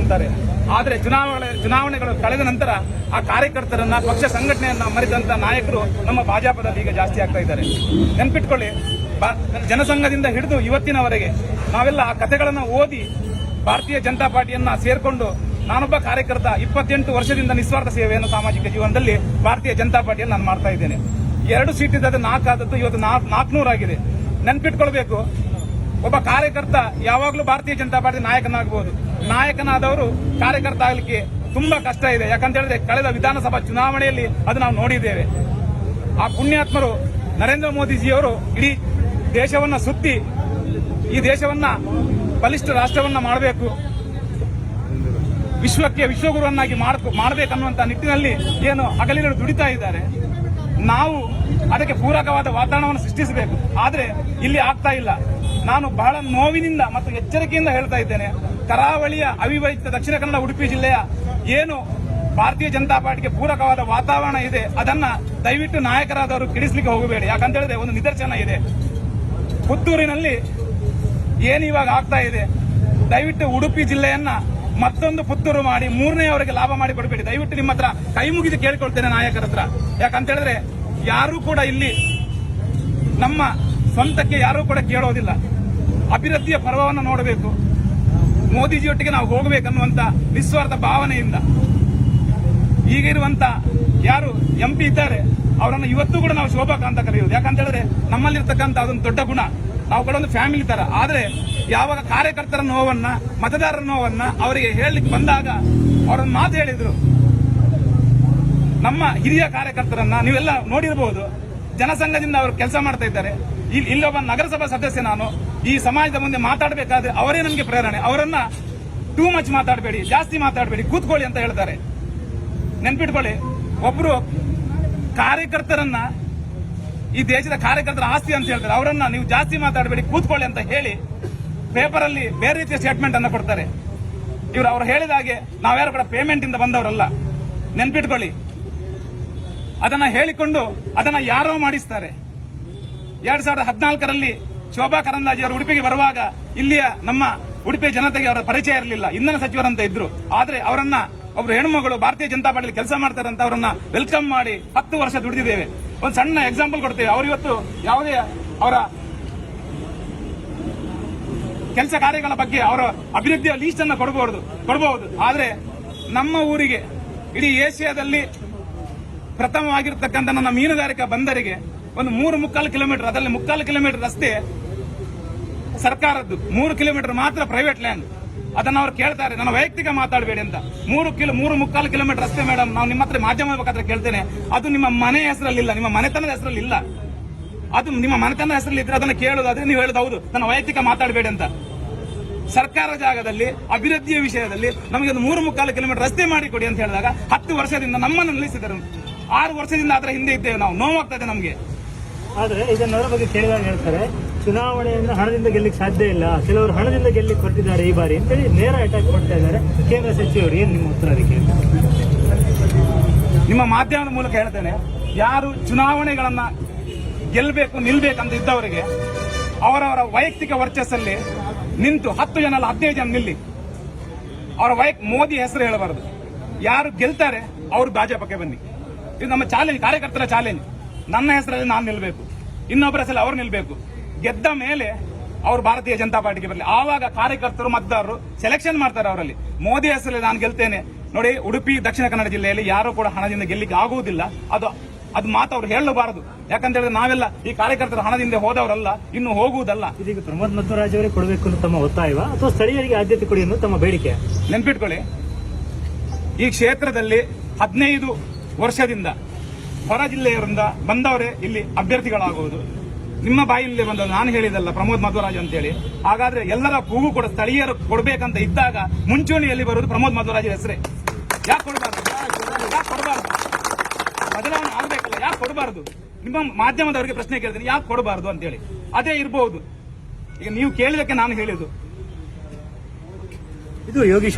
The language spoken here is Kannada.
ಅಂತಾರೆ ಆದರೆ ಚುನಾವಣೆ, ಚುನಾವಣೆಗಳು ಕಳೆದ ನಂತರ ಆ ಕಾರ್ಯಕರ್ತರನ್ನ, ಪಕ್ಷ ಸಂಘಟನೆಯನ್ನ ಮರೆತಂತ ನಾಯಕರು ನಮ್ಮ ಭಾಜಪದಲ್ಲಿ ಈಗ ಜಾಸ್ತಿ ಆಗ್ತಾ ಇದ್ದಾರೆ. ನೆನ್ಪಿಟ್ಕೊಳ್ಳಿ ಜನಸಂಘದಿಂದ ಹಿಡಿದು ಇವತ್ತಿನವರೆಗೆ ನಾವೆಲ್ಲ ಆ ಕಥೆಗಳನ್ನ ಓದಿ ಭಾರತೀಯ ಜನತಾ ಪಾರ್ಟಿಯನ್ನ ಸೇರ್ಕೊಂಡು ನಾನೊಬ್ಬ ಕಾರ್ಯಕರ್ತ ಇಪ್ಪತ್ತೆಂಟು ವರ್ಷದಿಂದ ನಿಸ್ವಾರ್ಥ ಸೇವೆಯನ್ನು ಸಾಮಾಜಿಕ ಜೀವನದಲ್ಲಿ ಭಾರತೀಯ ಜನತಾ ಪಾರ್ಟಿಯನ್ನು ನಾನು ಮಾಡ್ತಾ ಇದ್ದೇನೆ. ಎರಡು ಸೀಟ್ ಇದ್ದದ್ದು ನಾಲ್ಕಾದದ್ದು ಇವತ್ತು ನಾಲ್ಕುನೂರು ಆಗಿದೆ. ನೆನ್ಪಿಟ್ಕೊಳ್ಬೇಕು, ಒಬ್ಬ ಕಾರ್ಯಕರ್ತ ಯಾವಾಗಲೂ ಭಾರತೀಯ ಜನತಾ ಪಾರ್ಟಿ ನಾಯಕನಾಗಬಹುದು ನಾಯಕನಾದವರು ಕಾರ್ಯಕರ್ತ ಆಗಲಿಕ್ಕೆ ತುಂಬಾ ಕಷ್ಟ ಇದೆ. ಯಾಕಂತ ಹೇಳಿದ್ರೆ ಕಳೆದ ವಿಧಾನಸಭಾ ಚುನಾವಣೆಯಲ್ಲಿ ಅದು ನಾವು ನೋಡಿದ್ದೇವೆ. ಆ ಪುಣ್ಯಾತ್ಮರು ನರೇಂದ್ರ ಮೋದಿಜಿಯವರು ಇಡೀ ದೇಶವನ್ನ ಸುತ್ತಿ ಈ ದೇಶವನ್ನ ಬಲಿಷ್ಠ ರಾಷ್ಟ್ರವನ್ನ ಮಾಡಬೇಕು. ವಿಶ್ವಕ್ಕೆ ವಿಶ್ವಗುರುವನ್ನಾಗಿ ಮಾಡ್ಕೊ- ಮಾಡಬೇಕನ್ನುವಂತ ನಿಟ್ಟಿನಲ್ಲಿ ಏನು ಹಗಲಿಗಳು ದುಡಿತಾ ಇದ್ದಾರೆ. ನಾವು ಅದಕ್ಕೆ ಪೂರಕವಾದ ವಾತಾವರಣವನ್ನು ಸೃಷ್ಟಿಸಬೇಕು. ಆದರೆ ಇಲ್ಲಿ ಆಗ್ತಾ ಇಲ್ಲ. ನಾನು ಬಹಳ ನೋವಿನಿಂದ ಮತ್ತು ಎಚ್ಚರಿಕೆಯಿಂದ ಹೇಳ್ತಾ ಇದ್ದೇನೆ. ಕರಾವಳಿಯ ಅವಿಭಜಿತ ದಕ್ಷಿಣ ಕನ್ನಡ ಉಡುಪಿ ಜಿಲ್ಲೆಯ ಏನು ಭಾರತೀಯ ಜನತಾ ಪಾರ್ಟಿಗೆ ಪೂರಕವಾದ ವಾತಾವರಣ ಇದೆ, ಅದನ್ನ ದಯವಿಟ್ಟು ನಾಯಕರಾದವರು ಕೆಡಿಸ್ಲಿಕ್ಕೆ ಹೋಗಬೇಡಿ. ಯಾಕಂತ ಹೇಳಿದ್ರೆ ಒಂದು ನಿದರ್ಶನ ಇದೆ. ಪುತ್ತೂರಿನಲ್ಲಿ ಏನು ಇವಾಗ ಆಗ್ತಾ ಇದೆ, ದಯವಿಟ್ಟು ಉಡುಪಿ ಜಿಲ್ಲೆಯನ್ನ ಮತ್ತೊಂದು ಪುತ್ತೂರು ಮಾಡಿ, ಮೂರನೇ ಅವರಿಗೆ ಲಾಭ ಮಾಡಿ ಕೊಡಬೇಡಿ. ದಯವಿಟ್ಟು ನಿಮ್ಮ ಹತ್ರ ಕೈ ಮುಗಿದು ಕೇಳ್ಕೊಳ್ತೇನೆ ನಾಯಕರ ಹತ್ರ. ಯಾಕಂತ ಹೇಳಿದ್ರೆ ಯಾರೂ ಕೂಡ ಇಲ್ಲಿ ನಮ್ಮ ಸ್ವಂತಕ್ಕೆ ಯಾರೂ ಕೂಡ ಕೇಳೋದಿಲ್ಲ. ಅಭಿವೃದ್ಧಿಯ ಪರ್ವವನ್ನು ನೋಡಬೇಕು. ಮೋದಿಜಿಯೊಟ್ಟಿಗೆ ನಾವು ಹೋಗಬೇಕನ್ನುವಂತ ನಿಸ್ವಾರ್ಥ ಭಾವನೆಯಿಂದ ಈಗಿರುವಂತ ಯಾರು ಎಂ ಪಿ ಇದ್ದಾರೆ, ಅವರನ್ನು ಇವತ್ತು ಕೂಡ ನಾವು ಶೋಭಾ ಅಂತ ಕರೆಯೋದು. ಯಾಕಂತ ಹೇಳಿದ್ರೆ ನಮ್ಮಲ್ಲಿರ್ತಕ್ಕಂಥ ಅದೊಂದು ದೊಡ್ಡ ಗುಣ. ನಾವು ಕೂಡ ಒಂದು ಫ್ಯಾಮಿಲಿ ತರ. ಆದ್ರೆ ಯಾವಾಗ ಕಾರ್ಯಕರ್ತರ ನೋವನ್ನ, ಮತದಾರರ ನೋವನ್ನ ಅವರಿಗೆ ಹೇಳಲಿಕ್ಕೆ ಬಂದಾಗ ಅವರೊಂದು ಮಾತು ಹೇಳಿದ್ರು, ನಮ್ಮ ಹಿರಿಯ ಕಾರ್ಯಕರ್ತರನ್ನ ನೀವೆಲ್ಲ ನೋಡಿರಬಹುದು ಜನಸಂಘದಿಂದ ಅವರು ಕೆಲಸ ಮಾಡ್ತಾ ಇದ್ದಾರೆ. ಇಲ್ಲೊಬ್ಬ ನಗರಸಭಾ ಸದಸ್ಯ ನಾನು ಈ ಸಮಾಜದ ಮುಂದೆ ಮಾತಾಡಬೇಕಾದ್ರೆ ಅವರೇ ನನಗೆ ಪ್ರೇರಣೆ. ಅವರನ್ನ ಟೂ ಮಚ್ ಮಾತಾಡಬೇಡಿ, ಜಾಸ್ತಿ ಮಾತಾಡಬೇಡಿ, ಕೂತ್ಕೊಳ್ಳಿ ಅಂತ ಹೇಳ್ತಾರೆ. ನೆನ್ಪಿಟ್ಕೊಳ್ಳಿ, ಒಬ್ರು ಕಾರ್ಯಕರ್ತರನ್ನ, ಈ ದೇಶದ ಕಾರ್ಯಕರ್ತರ ಆಸ್ತಿ ಅಂತ ಹೇಳ್ತಾರೆ. ಅವರನ್ನ ನೀವು ಜಾಸ್ತಿ ಮಾತಾಡಬೇಡಿ, ಕೂತ್ಕೊಳ್ಳಿ ಅಂತ ಹೇಳಿ ಪೇಪರ್ ಅಲ್ಲಿ ಬೇರೆ ರೀತಿಯ ಸ್ಟೇಟ್ಮೆಂಟ್ ಅನ್ನ ಕೊಡ್ತಾರೆ. ಇವರು ಅವ್ರು ಹೇಳಿದ ಹಾಗೆ ನಾವ್ಯಾರು ಕೂಡ ಪೇಮೆಂಟ್ ಇಂದ ಬಂದವರಲ್ಲ. ನೆನ್ಪಿಟ್ಕೊಳ್ಳಿ. ಅದನ್ನ ಹೇಳಿಕೊಂಡು ಅದನ್ನ ಯಾರೋ ಮಾಡಿಸ್ತಾರೆ. ಎರಡ್ ಸಾವಿರದ ಹದಿನಾಲ್ಕರಲ್ಲಿ ಶೋಭಾ ಕರಂದ್ಲಾಜೆ ಅವರು ಉಡುಪಿಗೆ ಬರುವಾಗ ಇಲ್ಲಿಯ ನಮ್ಮ ಉಡುಪಿ ಜನತೆಗೆ ಅವರ ಪರಿಚಯ ಇರಲಿಲ್ಲ. ಇಂಧನ ಸಚಿವರಂತ ಇದ್ರು. ಆದ್ರೆ ಅವರನ್ನ ಒಬ್ರು ಹೆಣ್ಮಗಳು ಭಾರತೀಯ ಜನತಾ ಪಾರ್ಟಿ ಕೆಲಸ ಮಾಡ್ತಾರೆ ಅಂತ ಅವರನ್ನ ವೆಲ್ಕಮ್ ಮಾಡಿ ಹತ್ತು ವರ್ಷ ದುಡಿದಿದ್ದೇವೆ. ಒಂದು ಸಣ್ಣ ಎಕ್ಸಾಂಪಲ್ ಕೊಡ್ತೇವೆ. ಅವರು ಇವತ್ತು ಯಾವುದೇ ಅವರ ಕೆಲಸ ಕಾರ್ಯಗಳ ಬಗ್ಗೆ ಅವರ ಅಭಿವೃದ್ಧಿಯ ಲೀಸ್ಟ್ ಅನ್ನ ಕೊಡಬಹುದು ಕೊಡಬಹುದು ಆದ್ರೆ ನಮ್ಮ ಊರಿಗೆ, ಇಡೀ ಏಷ್ಯಾದಲ್ಲಿ ಪ್ರಥಮವಾಗಿರ್ತಕ್ಕಂಥ ನನ್ನ ಮೀನುಗಾರಿಕಾ ಬಂದರಿಗೆ ಒಂದು ಮೂರು ಮುಕ್ಕಾಲು ಕಿಲೋಮೀಟರ್, ಅದರಲ್ಲಿ ಮುಕ್ಕಾಲು ಕಿಲೋಮೀಟರ್ ರಸ್ತೆ ಸರ್ಕಾರದ್ದು. ಮೂರು ಕಿಲೋಮೀಟರ್ ಮಾತ್ರ ಪ್ರೈವೇಟ್ ಲ್ಯಾಂಡ್ ಅದನ್ನ ಅವ್ರು ಕೇಳ್ತಾರೆ ನನ್ನ ವೈಯಕ್ತಿಕ ಮಾತಾಡಬೇಡಿ ಅಂತ. ಮೂರು ಕಿಲೋ, ಮೂರು ಮುಕ್ಕಾಲು ಕಿಲೋಮೀಟರ್ ರಸ್ತೆ ಮೇಡಮ್, ನಾವು ನಿಮ್ಮ ಹತ್ರ ಮಾಧ್ಯಮ ಮುಖಾಂತರ ಕೇಳ್ತೇನೆ. ಅದು ನಿಮ್ಮ ಮನೆ ಹೆಸರಲ್ಲಿಲ್ಲ, ನಿಮ್ಮ ಮನೆತನದ ಹೆಸರಲ್ಲಿ ಇಲ್ಲ ಅದು ನಿಮ್ಮ ಮನೆತನದ ಹೆಸರಲ್ಲಿ ಇದ್ರೆ ಅದನ್ನ ಕೇಳೋದಾದ್ರೆ ನೀವು ಹೇಳೋದು ಹೌದು. ನನ್ನ ವೈಯಕ್ತಿಕ ಮಾತಾಡಬೇಡಿ ಅಂತ. ಸರ್ಕಾರ ಜಾಗದಲ್ಲಿ, ಅಭಿವೃದ್ಧಿಯ ವಿಷಯದಲ್ಲಿ ನಮಗೆ ಒಂದು ಮೂರು ಮುಕ್ಕಾಲು ಕಿಲೋಮೀಟರ್ ರಸ್ತೆ ಮಾಡಿಕೊಡಿ ಅಂತ ಹೇಳಿದಾಗ ಹತ್ತು ವರ್ಷದಿಂದ ನಮ್ಮನ್ನು ನಿಲ್ಲಿಸಿದರು. ಆರು ವರ್ಷದಿಂದ ಅದರ ಹಿಂದೆ ಇದ್ದೇವೆ ನಾವು. ನೋವಾಗ್ತದೆ ನಮಗೆ. ಆದ್ರೆ ಇದನ್ನವರ ಬಗ್ಗೆ ಕೇಳಿದಾಗ ಹೇಳ್ತಾರೆ ಚುನಾವಣೆಯನ್ನು ಹಣದಿಂದ ಗೆಲ್ಲಕ್ಕೆ ಸಾಧ್ಯ ಇಲ್ಲ. ಕೆಲವರು ಹಣದಿಂದ ಗೆಲ್ಲಿಕ್ ಹೊರಟಿದ್ದಾರೆ ಈ ಬಾರಿ ಅಂತೇಳಿ ನೇರ ಅಟ್ಯಾಕ್ ಕೊಡ್ತಾ ಇದ್ದಾರೆ. ಕೇಂದ್ರ ಸಚಿವರು, ಏನು ನಿಮ್ಮ ಉತ್ತರ ಅದಕ್ಕೆ? ನಿಮ್ಮ ಮಾಧ್ಯಮದ ಮೂಲಕ ಹೇಳ್ತೇನೆ, ಯಾರು ಚುನಾವಣೆಗಳನ್ನ ಗೆಲ್ಲಬೇಕು ನಿಲ್ಬೇಕಂತ ಇದ್ದವರಿಗೆ ಅವರವರ ವೈಯಕ್ತಿಕ ವರ್ಚಸ್ಸಲ್ಲಿ ನಿಂತು ಹತ್ತು ಜನ ಅಲ್ಲ ಹದಿನೈದು ಜನ ನಿಲ್ಲಿ. ಅವರ ವೈಕ್, ಮೋದಿ ಹೆಸರು ಹೇಳಬಾರದು. ಯಾರು ಗೆಲ್ತಾರೆ, ಅವರು ಭಾಜಪಕ್ಕೆ ಬನ್ನಿ. ಇದು ನಮ್ಮ ಚಾಲೆಂಜ್ ಕಾರ್ಯಕರ್ತರ ಚಾಲೆಂಜ್ ನನ್ನ ಹೆಸರಲ್ಲಿ ನಾನು ನಿಲ್ಬೇಕು. ಇನ್ನೊಬ್ಬರ ಹೆಸರಲ್ಲಿ ಅವ್ರು ನಿಲ್ಬೇಕು. ಗೆದ್ದ ಮೇಲೆ ಅವರು ಭಾರತೀಯ ಜನತಾ ಪಾರ್ಟಿಗೆ ಬರಲಿ. ಆವಾಗ ಕಾರ್ಯಕರ್ತರು ಮತದಾರರು ಸೆಲೆಕ್ಷನ್ ಮಾಡ್ತಾರೆ ಅವರಲ್ಲಿ. ಮೋದಿ ಹೆಸರಲ್ಲಿ ನಾನು ಗೆಲ್ತೇನೆ. ನೋಡಿ ಉಡುಪಿ ದಕ್ಷಿಣ ಕನ್ನಡ ಜಿಲ್ಲೆಯಲ್ಲಿ ಯಾರು ಕೂಡ ಹಣದಿಂದ ಗೆಲ್ಲಿಕ್ಕೆ ಆಗುವುದಿಲ್ಲ. ಅದು ಅದು ಮಾತು ಅವ್ರು ಹೇಳಬಾರದು. ಯಾಕಂತ ಹೇಳಿದ್ರೆ ನಾವೆಲ್ಲ ಈ ಕಾರ್ಯಕರ್ತರ ಹಣದಿಂದ ಹೋದವರಲ್ಲ ಇನ್ನು ಹೋಗುವುದಲ್ಲ. ಇದೀಗ ಪ್ರಮೋದ್ ಮಧ್ವರಾಜ್ ಅವರಿಗೆ ಕೊಡಬೇಕು ಅಂತ ತಮ್ಮ ಒತ್ತಾಯವ? ಅಥವಾ ಸ್ಥಳೀಯರಿಗೆ ಆದ್ಯತೆ ಕೊಡಿ ಅನ್ನೋದು ತಮ್ಮ ಬೇಡಿಕೆ? ನೆನ್ಪಿಟ್ಕೊಳ್ಳಿ. ಈ ಕ್ಷೇತ್ರದಲ್ಲಿ ಹದಿನೈದು ವರ್ಷದಿಂದ ಹೊರ ಜಿಲ್ಲೆಯವರಿಂದ ಬಂದವರೇ ಇಲ್ಲಿ ಅಭ್ಯರ್ಥಿಗಳಾಗುವುದು. ನಿಮ್ಮ ಬಾಯಿಲ್ಲಿ ಬಂದ ನಾನು ಹೇಳಿದಲ್ಲ ಪ್ರಮೋದ್ ಮಧ್ವರಾಜ್ ಅಂತೇಳಿ. ಹಾಗಾದ್ರೆ ಎಲ್ಲರ ಕೂಗು ಕೂಡ, ಸ್ಥಳೀಯರು ಕೊಡಬೇಕಂತ ಇದ್ದಾಗ ಮುಂಚೂಣಿಯಲ್ಲಿ ಬರುವುದು ಪ್ರಮೋದ್ ಮಧ್ವರಾಜ್ ಹೆಸರೇ. ಯಾಕೆ ಕೊಡಬಾರ್ದು? ಯಾಕೆ ಕೊಡಬಾರ್ದು? ಬದಲಾವಣೆ ಆಗ್ಬೇಕಲ್ಲ, ಯಾಕೆ ಕೊಡಬಾರ್ದು? ನಿಮ್ಮ ಮಾಧ್ಯಮದವರಿಗೆ ಪ್ರಶ್ನೆ ಕೇಳ್ತೀನಿ, ಯಾಕೆ ಕೊಡಬಾರ್ದು ಅಂತೇಳಿ. ಅದೇ ಇರಬಹುದು ಈಗ ನೀವು ಕೇಳಿದಕ್ಕೆ ನಾನು ಹೇಳಿದ್ದು. ಇದು ಯೋಗೀಶ್